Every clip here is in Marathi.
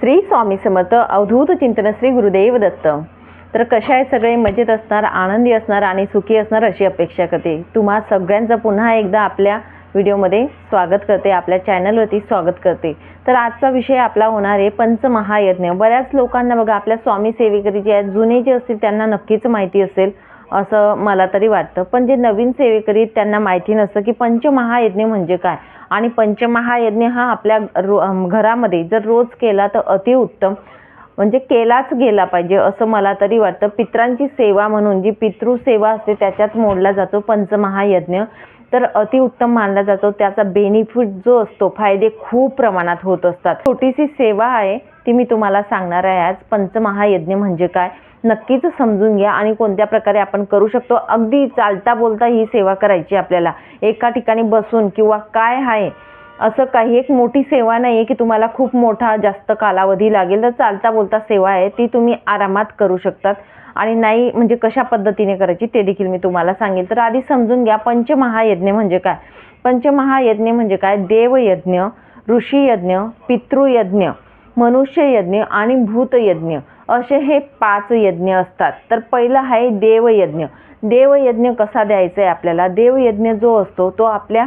श्री स्वामी समर्थ अवधूत चिंतन श्री गुरुदेव दत्त. तर कशा आहे सगळे? मजेत असणार आनंदी असणार आणि सुखी असणार अशी अपेक्षा करते. तुम्हा सगळ्यांचं पुन्हा एकदा आपल्या व्हिडिओमध्ये स्वागत करते आपल्या चॅनलवरती स्वागत करते. तर आजचा विषय आपला होणार आहे पंचमहायज्ञ. बऱ्याच लोकांना बघा आपल्या स्वामी सेवेकरी जे आहेत जुने जे असतील त्यांना नक्कीच माहिती असेल असं मला तरी वाटतं. पण जे नवीन सेवेकरी त्यांना माहिती नसतं की पंचमहायज्ञ म्हणजे काय. आणि पंचमहायज्ञ हा आपल्या रो घरामध्ये जर रोज केला तर अतिउत्तम. म्हणजे केलाच गेला पाहिजे असं मला तरी वाटतं. पित्रांची सेवा म्हणून जी पितृसेवा असते त्याच्यात मोडला जातो पंचमहायज्ञ. तर अतिउत्तम मानला जातो. त्याचा बेनिफिट जो असतो फायदे खूप प्रमाणात होत असतात. छोटीशी सेवा आहे ती मी तुम्हाला सांगणार आहे आज. पंचमहायज्ञ म्हणजे काय? नक्कीच समजून घ्या आणि कोणत्या प्रकारे आपण करू शकतो. अगदी चालता बोलता ही सेवा करायची आपल्याला. एका ठिकाणी बसून किंवा काय आहे असं काही एक मोठी सेवा नाही आहे की तुम्हाला खूप मोठा जास्त कालावधी लागेल. तर चालता बोलता सेवा आहे ती तुम्ही आरामात करू शकतात. आणि नाही म्हणजे कशा पद्धतीने करायची ते देखील मी तुम्हाला सांगेल. तर आधी समजून घ्या पंचमहायज्ञ म्हणजे काय? पंचमहायज्ञ म्हणजे काय? देवयज्ञ ऋषीयज्ञ पितृयज्ञ मनुष्ययज्ञ आणि भूतयज्ञ. असे हे पाच यज्ञ असतात. तर पहिला आहे देवयज्ञ. देवयज्ञ कसा द्यायचा आहे आपल्याला? देवयज्ञ जो असतो तो आपल्या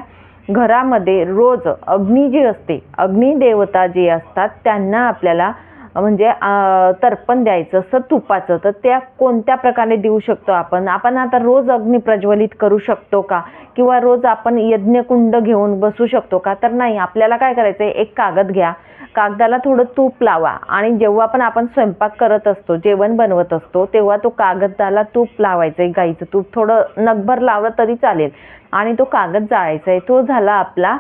घरामध्ये रोज अग्नी जी असते अग्निदेवता जी जे असतात त्यांना आपल्याला म्हणजे तर्पण द्यायचं असतं तुपाचं. तर त्या कोणत्या प्रकारे देऊ शकतो आपण? आपण आता रोज अग्नी प्रज्वलित करू शकतो का? किंवा रोज आपण यज्ञकुंड घेऊन बसू शकतो का? तर नाही आपल्याला काय करायचं आहे एक कागद घ्या. कागदाला थोडं तूप लावा. आणि जेव्हा पण आपण स्वयंपाक करत असतो जेवण बनवत असतो तेव्हा तो कागदाला तूप लावायचं आहे गाईचं तूप. थोडं नगभर लावलं तरी चालेल. आणि तो कागद जाळायचा आहे तो झाला आपला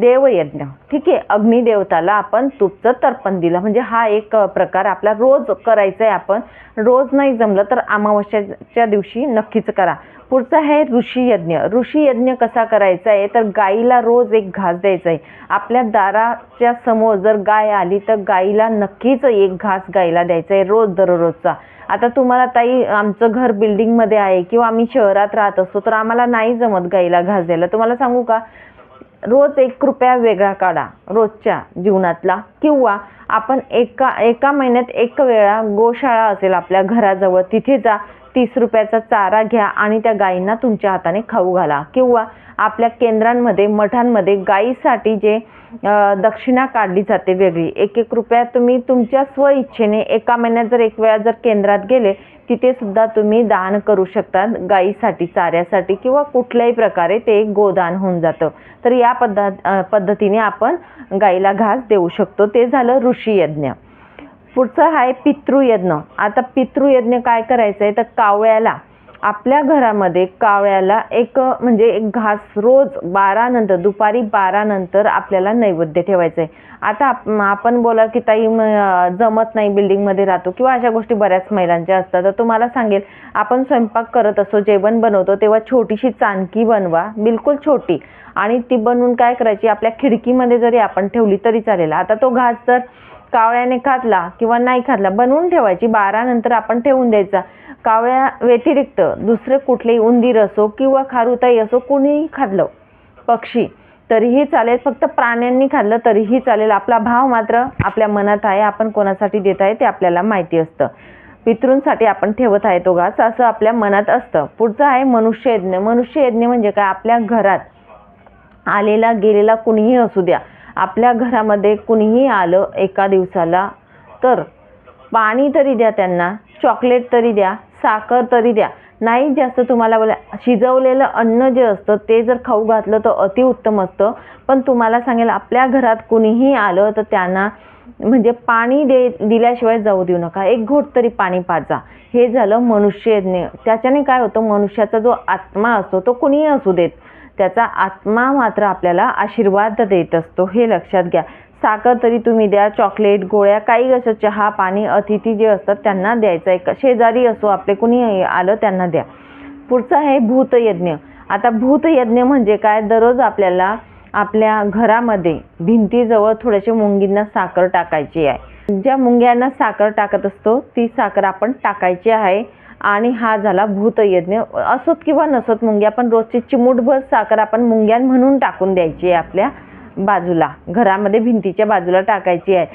देवयज्ञ. ठीक आहे अग्निदेवताला आपण तुपचं तर्पण दिलं. म्हणजे हा एक प्रकार आपला रोज करायचा आहे आपण. रोज नाही जमलं तर अमावस्याच्या दिवशी नक्कीच करा. पुढचं आहे ऋषीयज्ञ. ऋषीयज्ञ कसा करायचा आहे तर गाईला रोज एक घास द्यायचा आहे आपल्या दाराच्या समोर जर गाय आली तर गाईला नक्कीच एक घास गाईला द्यायचा आहे रोज दररोजचा. आता तुम्हाला ताई आमचं घर बिल्डिंगमध्ये आहे किंवा आम्ही शहरात राहत असतो तर आम्हाला नाही जमत गाईला घास द्यायला. तुम्हाला सांगू का? रोज एक रुपया वेगळा काढा रोजच्या जीवनातला. किंवा आपण एका एका महिन्यात एक वेळा गोशाळा असेल आपल्या घराजवळ तिथे जा. तीस रुपयाचा चारा घ्या आणि त्या गायींना तुमच्या हाताने खाऊ घाला. किंवा आपल्या केंद्रांमध्ये मठांमध्ये गायीसाठी जे दक्षिणा काढली जाते वेगळी. एक एक रुपया तुम्ही तुमच्या स्वइच्छेने एका महिन्यात जर एक वेळा जर केंद्रात गेले तिथे सुद्धा तुम्ही दान करू शकता गायीसाठी चाऱ्यासाठी किंवा कुठल्याही प्रकारे ते एक गोदान होऊन जातं. तर या पद्धत पद्धतीने आपण गाईला घास देऊ शकतो. ते झालं ऋषी यज्ञ. पुढचं आहे पितृयज्ञ. आता पितृयज्ञ काय करायचं आहे तर कावळ्याला आपल्या घरामध्ये कावळ्याला एक म्हणजे एक घास रोज बारा नंतर दुपारी बारा नंतर आपल्याला नैवेद्य ठेवायचं आहे आता आप- आपण बोला की ताई म- जमत नाही बिल्डिंगमध्ये राहतो किंवा अशा गोष्टी बऱ्याच महिलांच्या असतात. तर तुम्हाला सांगेल आपण स्वयंपाक करत असतो जेवण बनवतो तेव्हा छोटीशी चानकी बनवा. बिलकुल छोटी. आणि ती बनवून काय करायची? आपल्या खिडकीमध्ये जरी आपण ठेवली तरी चालेल. आता तो घास जर कावळ्याने खातला किंवा नाही खातला बनवून ठेवायची. बारा नंतर आपण ठेवून द्यायचा. कावळ्या व्यतिरिक्त दुसरे कुठलेही उंदीर असो किंवा खारुताई असो कुणीही खाल्लं. पक्षी तरीही चालेल. फक्त प्राण्यांनी खाल्लं तरीही चालेल. आपला भाव मात्र आपल्या मनात आहे. आपण कोणासाठी देत आहे ते आपल्याला माहिती असतं. पितृंसाठी आपण ठेवत आहे तो घास. असं आपल्या मनात असतं. पुढचं आहे मनुष्ययज्ञ. मनुष्ययज्ञ म्हणजे काय? आपल्या घरात आलेला गेलेला कुणीही असू द्या. आपल्या घरामध्ये कुणीही आलं एका दिवसाला तर पाणी तरी द्या त्यांना चॉकलेट तरी द्या साखर तरी द्या. नाही जास्त तुम्हाला बोला शिजवलेलं अन्न जे असतं ते जर खाऊ घातलं तर अतिउत्तम असतं. पण तुम्हाला सांगेल आपल्या घरात कुणीही आलं तर त्यांना म्हणजे पाणी दे दिल्याशिवाय जाऊ देऊ नका. एक घोट तरी पाणी पाजा. हे झालं मनुष्यज्ञ. त्याच्याने काय होतं मनुष्याचा जो आत्मा असतो तो कुणीही असू देत. त्याचा आत्मा मात्र आपल्याला आशीर्वाद देत असतो. हे लक्षात घ्या. साखर तरी तुम्ही द्या चॉकलेट गोळ्या काही असं चहा पाणी अतिथी जे असतात त्यांना द्यायचं. आहे शेजारी असो आपले कुणी आलं त्यांना द्या. पुढचं आहे भूतयज्ञ. आता भूतयज्ञ म्हणजे काय? दररोज आपल्याला आपल्या घरामध्ये भिंतीजवळ थोडेसे मुंगींना साखर टाकायची आहे. ज्या मुंग्यांना साखर टाकत असतो ती साखर आपण टाकायची आहे. आणि हा झाला भूतयज्ञ. असोत किंवा नसोत मुंग्या पण रोजची चिमूटभर साखर आपण मुंग्यां म्हणून टाकून द्यायची आहे आपल्या बाजूला. घरामध्ये भिंतीच्या बाजूला टाकायची आहे.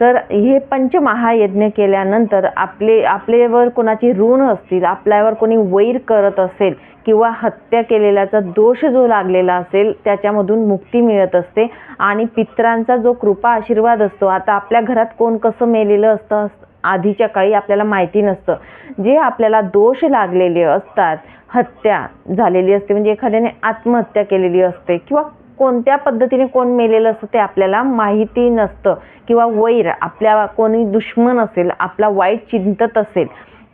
तर हे पंचमहायज्ञ केल्यानंतर आपले आपल्यावर कोणाची ऋण असतील आपल्यावर कोणी वैर करत असेल किंवा हत्या केलेल्याचा दोष जो लागलेला असेल त्याच्यामधून मुक्ती मिळत असते. आणि पित्रांचा जो कृपा आशीर्वाद असतो आता आपल्या घरात कोण कसं मेलेलं असतं आधीच्या काळी आपल्याला माहिती नसतं. जे आपल्याला दोष लागलेले असतात हत्या झालेली असते म्हणजे एखाद्याने आत्महत्या केलेली असते किंवा कोणत्या पद्धतीने कोण मेलेलं असतं ते आपल्याला माहिती नसतं. किंवा वैर आपल्या कोणी दुश्मन असेल आपला वाईट चिंतत असेल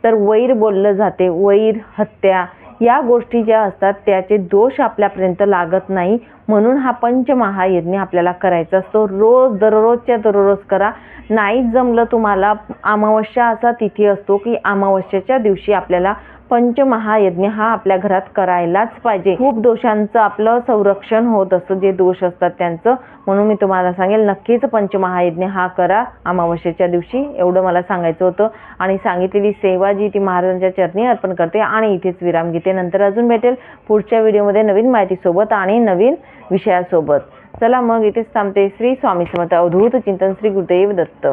तर वैर बोललं जाते. वैर हत्या या गोष्टी ज्या असतात त्याचे दोष आपल्यापर्यंत लागत नाही. म्हणून हा पंचमहायज्ञ आपल्याला करायचा असतो. रोज दररोजच्या दररोज करा. नाही जमलं तुम्हाला अमावस्या असा तिथी असतो की अमावस्याच्या दिवशी आपल्याला पंचमहायज्ञ हा आपल्या घरात करायलाच पाहिजे. खूप दोषांचं आपलं संरक्षण होत असतं जे दोष असतात त्यांचं. म्हणून मी तुम्हाला सांगेल नक्कीच पंचमहायज्ञ हा करा. अमावस्येच्या दिवशी एवढं मला सांगायचं होतं. आणि सांगितलेली सेवा जी ती महाराजांच्या चरणी अर्पण करते आणि इथेच विराम घेते. नंतर अजून भेटेल पुढच्या व्हिडिओमध्ये नवीन माहितीसोबत आणि नवीन विषयासोबत. चला मग इथेच थांबते. श्री स्वामी समर्थ. अवधूत चिंतन श्री गुरुदेव दत्त.